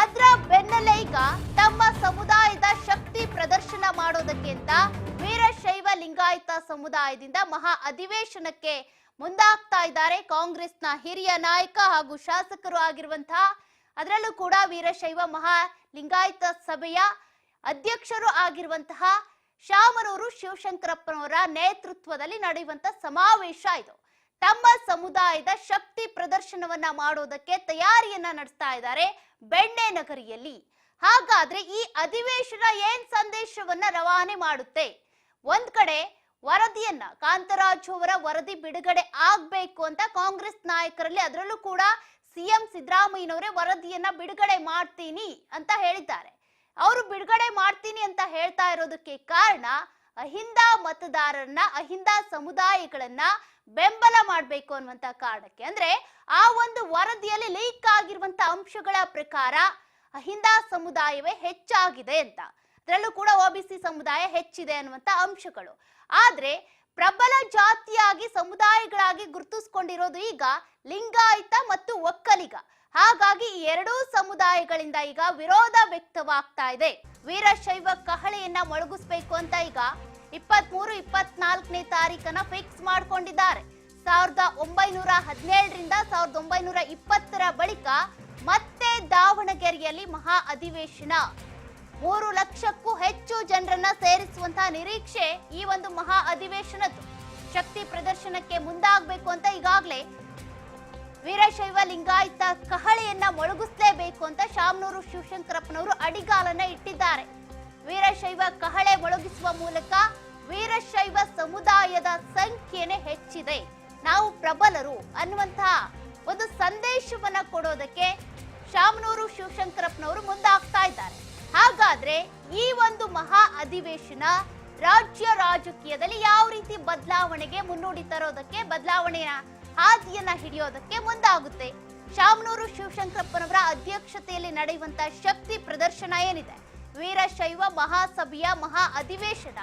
ಅದ್ರ ಬೆನ್ನಲ್ಲೇ ಈಗ ತಮ್ಮ ಸಮುದಾಯದ ಶಕ್ತಿ ಪ್ರದರ್ಶನ ಮಾಡೋದಕ್ಕೆ ಅಂತ ವೀರಶೈವ ಲಿಂಗಾಯತ ಸಮುದಾಯದಿಂದ ಮಹಾ ಅಧಿವೇಶನಕ್ಕೆ ಮುಂದಾಗ್ತಾ ಇದ್ದಾರೆ ಕಾಂಗ್ರೆಸ್ನ ಹಿರಿಯ ನಾಯಕ ಹಾಗೂ ಶಾಸಕರು ಆಗಿರುವಂತಹ, ಅದರಲ್ಲೂ ಕೂಡ ವೀರಶೈವ ಮಹಾ ಲಿಂಗಾಯತ ಸಭೆಯ ಅಧ್ಯಕ್ಷರು ಆಗಿರುವಂತಹ ಶಾಮನೂರು ಶಿವಶಂಕರಪ್ಪನವರ ನೇತೃತ್ವದಲ್ಲಿ ನಡೆಯುವಂತ ಸಮಾವೇಶ ಇದು. ತಮ್ಮ ಸಮುದಾಯದ ಶಕ್ತಿ ಪ್ರದರ್ಶನವನ್ನ ಮಾಡೋದಕ್ಕೆ ತಯಾರಿಯನ್ನ ನಡೆಸ್ತಾ ಇದ್ದಾರೆ ಬೆಣ್ಣೆ ನಗರಿಯಲ್ಲಿ. ಹಾಗಾದ್ರೆ ಈ ಅಧಿವೇಶನ ಏನ್ ಸಂದೇಶವನ್ನ ರವಾನೆ ಮಾಡುತ್ತೆ? ಒಂದ್ ಕಡೆ ವರದಿಯನ್ನ, ಕಾಂತರಾಜು ಅವರ ವರದಿ ಬಿಡುಗಡೆ ಆಗ್ಬೇಕು ಅಂತ ಕಾಂಗ್ರೆಸ್ ನಾಯಕರಲ್ಲಿ ಅದರಲ್ಲೂ ಕೂಡ ಸಿಎಂ ಸಿದ್ದರಾಮಯ್ಯನವರೇ ವರದಿಯನ್ನ ಬಿಡುಗಡೆ ಮಾಡ್ತೀನಿ ಅಂತ ಹೇಳಿದ್ದಾರೆ. ಅವರು ಬಿಡುಗಡೆ ಮಾಡ್ತೀನಿ ಅಂತ ಹೇಳ್ತಾ ಇರೋದಕ್ಕೆ ಕಾರಣ ಅಹಿಂದ ಮತದಾರರನ್ನ, ಅಹಿಂದ ಸಮುದಾಯಗಳನ್ನ ಬೆಂಬಲ ಮಾಡಬೇಕು ಅನ್ನುವಂತ ಕಾರಣಕ್ಕೆ. ಅಂದ್ರೆ ಆ ಒಂದು ವರದಿಯಲ್ಲಿ ಲೀಕ್ ಆಗಿರುವಂತ ಅಂಶಗಳ ಪ್ರಕಾರ ಅಹಿಂದ ಸಮುದಾಯವೇ ಹೆಚ್ಚಾಗಿದೆ ಅಂತ. ಅದರಲ್ಲೂ ಕೂಡ ಒಬಿಸಿ ಸಮುದಾಯ ಹೆಚ್ಚಿದೆ ಅನ್ನುವಂತ ಅಂಶಗಳು. ಆದ್ರೆ ಪ್ರಬಲ ಜಾತಿಯಾಗಿ ಸಮುದಾಯಗಳಾಗಿ ಗುರುತಿಸ್ಕೊಂಡಿರೋದು ಈಗ ಲಿಂಗಾಯತ ಮತ್ತು ಒಕ್ಕಲಿಗ. ಹಾಗಾಗಿ ಈ ಎರಡೂ ಸಮುದಾಯಗಳಿಂದ ಈಗ ವಿರೋಧ ವ್ಯಕ್ತವಾಗ್ತಾ ಇದೆ. ವೀರಶೈವ ಕಹಳೆಯನ್ನ ಮೊಳಗಿಸ್ಬೇಕು ಅಂತ ಈಗ ಇಪ್ಪತ್ಮೂರು, ಇಪ್ಪತ್ನಾಲ್ಕನೇ ತಾರೀಕನ್ನ ಫಿಕ್ಸ್ ಮಾಡಿಕೊಂಡಿದ್ದಾರೆ. ಸಾವಿರದ ಒಂಬೈನೂರ ಹದಿನೇಳರಿಂದ ಸಾವಿರದ ಒಂಬೈನೂರ ಇಪ್ಪತ್ತರ ಬಳಿಕ ಮತ್ತೆ ದಾವಣಗೆರೆಯಲ್ಲಿ ಮಹಾ ಅಧಿವೇಶನ. ಮೂರು ಲಕ್ಷಕ್ಕೂ ಹೆಚ್ಚು ಜನರನ್ನ ಸೇರಿಸುವಂತಹ ನಿರೀಕ್ಷೆ ಈ ಒಂದು ಮಹಾ ಅಧಿವೇಶನದ್ದು. ಶಕ್ತಿ ಪ್ರದರ್ಶನಕ್ಕೆ ಮುಂದಾಗಬೇಕು ಅಂತ ಈಗಾಗಲೇ ವೀರಶೈವ ಲಿಂಗಾಯತ ಕಹಳೆಯನ್ನ ಮೊಳಗಿಸಲೇಬೇಕು ಅಂತ ಶಾಮನೂರು ಶಿವಶಂಕರಪ್ಪನವರು ಅಡಿಗಾಲನ್ನ ಇಟ್ಟಿದ್ದಾರೆ. ವೀರಶೈವ ಕಹಳೆ ಮೊಳಗಿಸುವ ಮೂಲಕ ವೀರಶೈವ ಸಮುದಾಯದ ಸಂಖ್ಯೆನೇ ಹೆಚ್ಚಿದೆ. ನಾವು ಪ್ರಬಲರು ಅನ್ನುವಂತಹ ಒಂದು ಸಂದೇಶವನ್ನ ಕೊಡೋದಕ್ಕೆ ಶಾಮನೂರು ಶಿವಶಂಕರಪ್ಪನವರು ಮುಂದಾಗ್ತಾ ಇದ್ದಾರೆ. ಹಾಗಾದ್ರೆ ಈ ಒಂದು ಮಹಾ ಅಧಿವೇಶನ ರಾಜ್ಯ ರಾಜಕೀಯದಲ್ಲಿ ಯಾವ ರೀತಿ ಬದಲಾವಣೆಗೆ ಮುನ್ನುಡಿ ತರೋದಕ್ಕೆ, ಬದಲಾವಣೆಯ ಹಾದಿಯನ್ನ ಹಿಡಿಯೋದಕ್ಕೆ ಮುಂದಾಗುತ್ತೆ. ಶಾಮನೂರು ಶಿವಶಂಕರಪ್ಪನವರ ಅಧ್ಯಕ್ಷತೆಯಲ್ಲಿ ನಡೆಯುವಂತಹ ಶಕ್ತಿ ಪ್ರದರ್ಶನ ಏನಿದೆ? ವೀರಶೈವ ಮಹಾಸಭೆಯ ಮಹಾ ಅಧಿವೇಶನ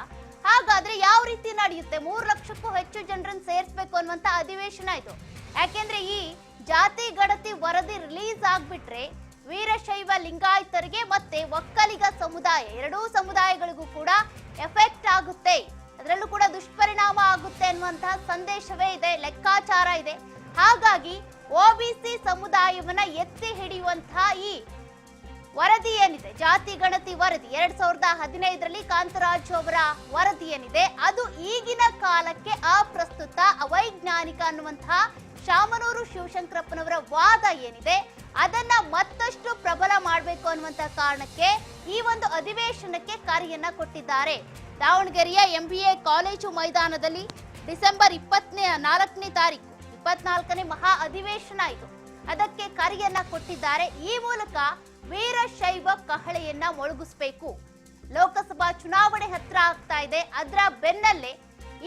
ಹಾಗಾದ್ರೆ ಯಾವ ರೀತಿ ನಡೆಯುತ್ತೆ? ಮೂರು ಲಕ್ಷಕ್ಕೂ ಹೆಚ್ಚು ಜನರನ್ನು ಸೇರಿಸಬೇಕು ಅನ್ನುವಂತ ಅಧಿವೇಶನ ಇದು. ಯಾಕೆಂದ್ರೆ ಈ ಜಾತಿ ಗಣತಿ ವರದಿ ರಿಲೀಸ್ ಆಗ್ಬಿಟ್ರೆ ವೀರಶೈವ ಲಿಂಗಾಯತರಿಗೆ ಮತ್ತೆ ಒಕ್ಕಲಿಗ ಸಮುದಾಯ, ಎರಡೂ ಸಮುದಾಯಗಳಿಗೂ ಕೂಡ ಎಫೆಕ್ಟ್ ಆಗುತ್ತೆ. ಅದರಲ್ಲೂ ಕೂಡ ದುಷ್ಪರಿಣಾಮ ಆಗುತ್ತೆ ಅನ್ನುವಂತಹ ಸಂದೇಶವೇ ಇದೆ, ಲೆಕ್ಕಾಚಾರ ಇದೆ. ಹಾಗಾಗಿ ಒಬಿಸಿ ಸಮುದಾಯವನ್ನ ಎತ್ತಿ ಹಿಡಿಯುವಂತಹ ಈ ವರದಿ ಏನಿದೆ? ಜಾತಿ, ಗಣತಿ ವರದಿ. ಎರಡ್ ಸಾವಿರದ ಹದಿನೈದರಲ್ಲಿ ಕಾಂತರಾಜು ಅವರ ವರದಿ ಏನಿದೆ? ಅದು ಈಗಿನ ಕಾಲಕ್ಕೆ ಅಪ್ರಸ್ತುತ, ಅವೈಜ್ಞಾನಿಕ ಅನ್ನುವಂತಹ ಶಾಮನೂರು ಶಿವಶಂಕರಪ್ಪನವರ ವಾದ ಏನಿದೆ? ಅದನ್ನ ಮತ್ತಷ್ಟು ಪ್ರಬಲ ಮಾಡಬೇಕು ಅನ್ನುವಂತ ಕಾರಣಕ್ಕೆ ಈ ಒಂದು ಅಧಿವೇಶನಕ್ಕೆ ಕರೆಯನ್ನ ಕೊಟ್ಟಿದ್ದಾರೆ. ದಾವಣಗೆರೆಯ ಎಂಬಿಎ ಕಾಲೇಜು ಮೈದಾನದಲ್ಲಿ ಡಿಸೆಂಬರ್ ಇಪ್ಪತ್ತನೇ, ನಾಲ್ಕನೇ ತಾರೀಕು, ಇಪ್ಪತ್ನಾಲ್ಕನೇ ಮಹಾ ಅಧಿವೇಶನ ಇದು. ಅದಕ್ಕೆ ಕರೆಯನ್ನ ಕೊಟ್ಟಿದ್ದಾರೆ. ಈ ಮೂಲಕ ವೀರಶೈವ ಕಹಳೆಯನ್ನ ಮೊಳಗಿಸ್ಬೇಕು. ಲೋಕಸಭಾ ಚುನಾವಣೆ ಹತ್ರ ಆಗ್ತಾ ಇದೆ. ಅದರ ಬೆನ್ನಲ್ಲೇ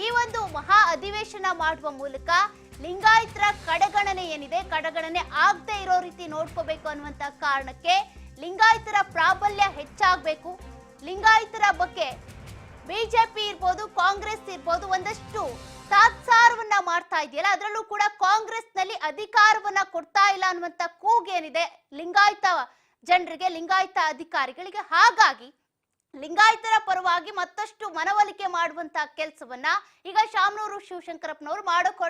ಈ ಒಂದು ಮಹಾ ಅಧಿವೇಶನ ಮಾಡುವ ಮೂಲಕ ಲಿಂಗಾಯತರ ಕಡೆಗಣನೆ ಏನಿದೆ, ಕಡೆಗಣನೆ ಆಗದೆ ಇರೋ ರೀತಿ ನೋಡ್ಕೋಬೇಕು ಅನ್ನುವಂತ ಕಾರಣಕ್ಕೆ ಲಿಂಗಾಯತರ ಪ್ರಾಬಲ್ಯ ಹೆಚ್ಚಾಗಬೇಕು. ಲಿಂಗಾಯತರ ಬಗ್ಗೆ ಬಿಜೆಪಿ ಇರ್ಬೋದು, ಕಾಂಗ್ರೆಸ್ ಇರ್ಬೋದು, ಒಂದಷ್ಟು ತಾತ್ಸಾರವನ್ನ ಮಾಡ್ತಾ ಇದೆಯಲ್ಲ, ಅದರಲ್ಲೂ ಕೂಡ ಕಾಂಗ್ರೆಸ್ನಲ್ಲಿ ಅಧಿಕಾರವನ್ನ ಕೊಡ್ತಾ ಇಲ್ಲ ಅನ್ನುವಂತ ಕೂಗೇನಿದೆ ಲಿಂಗಾಯತ ಜನರಿಗೆ, ಲಿಂಗಾಯತ ಅಧಿಕಾರಿಗಳಿಗೆ ಹಾಗಾಗಿ ಲಿಂಗಾಯತರ ಪರವಾಗಿ ಮತ್ತಷ್ಟು ಮನವೊಲಿಕೆ ಮಾಡುವಂತ ಕೆಲಸವನ್ನ ಈಗ ಶಾಮನೂರು ಶಿವಶಂಕರಪ್ಪನವರು ಮಾಡೋಕ್